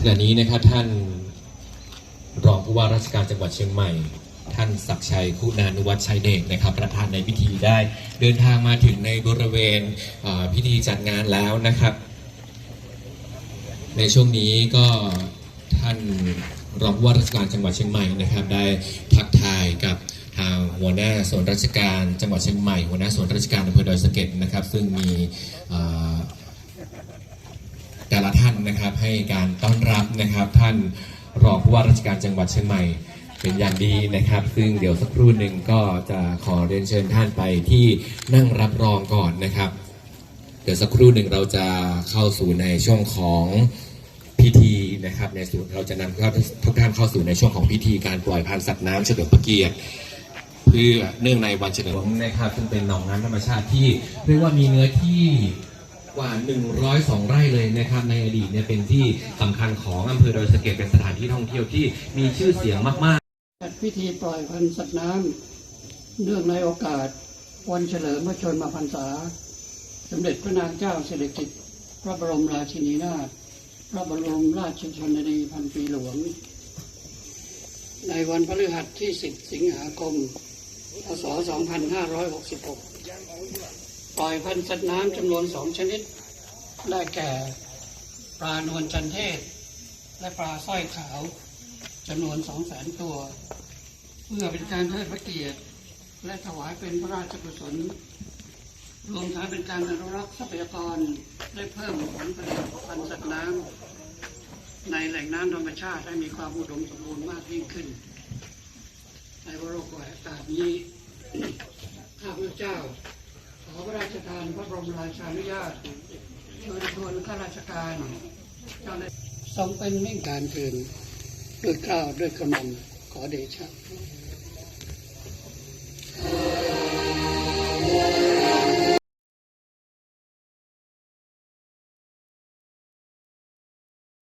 ขณะนี้นะครับท่านรองผู้ว่าราชการจังหวัดเชียงใหม่ ท่านศักชัยคุณานุวัฒน์ชัยเดชนะครับ ประธานในพิธีได้ เดินทางมาถึงในบริเวณเพิธีจัดงานแล้วนะครับ ในช่วงนี้ก็ท่านรองผู้ว่าราชการจังหวัดเชียงใหม่นะครับ ได้ทักทายกับทางหัวหน้าส่วนราชการจังหวัดเชียงใหม่หัวหน้าส่วนราชการอำเภอดอยสะเก็ดนะครับ ซึ่งมีแต่ละท่า นะครับ ให้การต้อนรับนะครับ ท่านรองผู้ว่าราชการจังหวัดเชียงใหม่ เป็นอย่างดีนะครับ ซึ่งเดี๋ยวสักครู่หนึ่งก็จะขอเรียนเชิญท่านไปที่นั่งรับรองก่อนนะครับ เดี๋ยวสักครู่หนึ่งเราจะเข้าสู่ในช่วงของพิธีนะครับในส่วนเราจะนำทุกท่านเข้าสู่ในช่วงของพิธีการปล่อยพันธุ์สัตว์น้ำเฉลิมพระเกียรติเพื่อเนื่องในวันเฉลิมนะครับ ซึ่งเป็นหนองน้ำธรรมชาติที่เรียกว่ามีเนื้อที่ กว่า 102 ไร่เลยนะครับในอดีตเนี่ยเป็นที่สำคัญของอำเภอดอยสะเก็ดเป็นสถานที่ท่องเที่ยวที่มีชื่อเสียงมากๆจัดพิธีปล่อยพันธุ์สัตว์น้ำเนื่องในโอกาส วันเฉลิมพระชนมพรรษา สมเด็จพระนางเจ้าสิริกิติ์พระบรมราชินีนาถพระบรมราชชนนีพันปีหลวง ในวันพฤหัสที่ 10 สิงหาคมพศ2566 ปล่อยพันธุ์สัตว์น้ำจำนวนสองชนิด ได้แก่ปลานวลจันเทศ และปลาสร้อยขาวจำนวนสองแสนตัว เพื่อเป็นการเทิดพระเกียรติ และถวายเป็นพระราชกุศลรวมทั้งเป็นการอนุรักษ์ทรัพยากรและเพิ่มผลผลิตพันธุ์สัตว์น้ำในแหล่งน้ำธรรมชาติให้มีความอุดมสมบูรณ์มากยิ่งขึ้น ในวโรกาสนี้ข้าพเจ้า ขอพระราชทานพระบรมราชานุญาตเชิญชวนข้าราชการเจ้าหน้าที่ทรงเป็นมิ่งการคืนด้วยกล้าวด้วยกระหม่อมขอเดชะ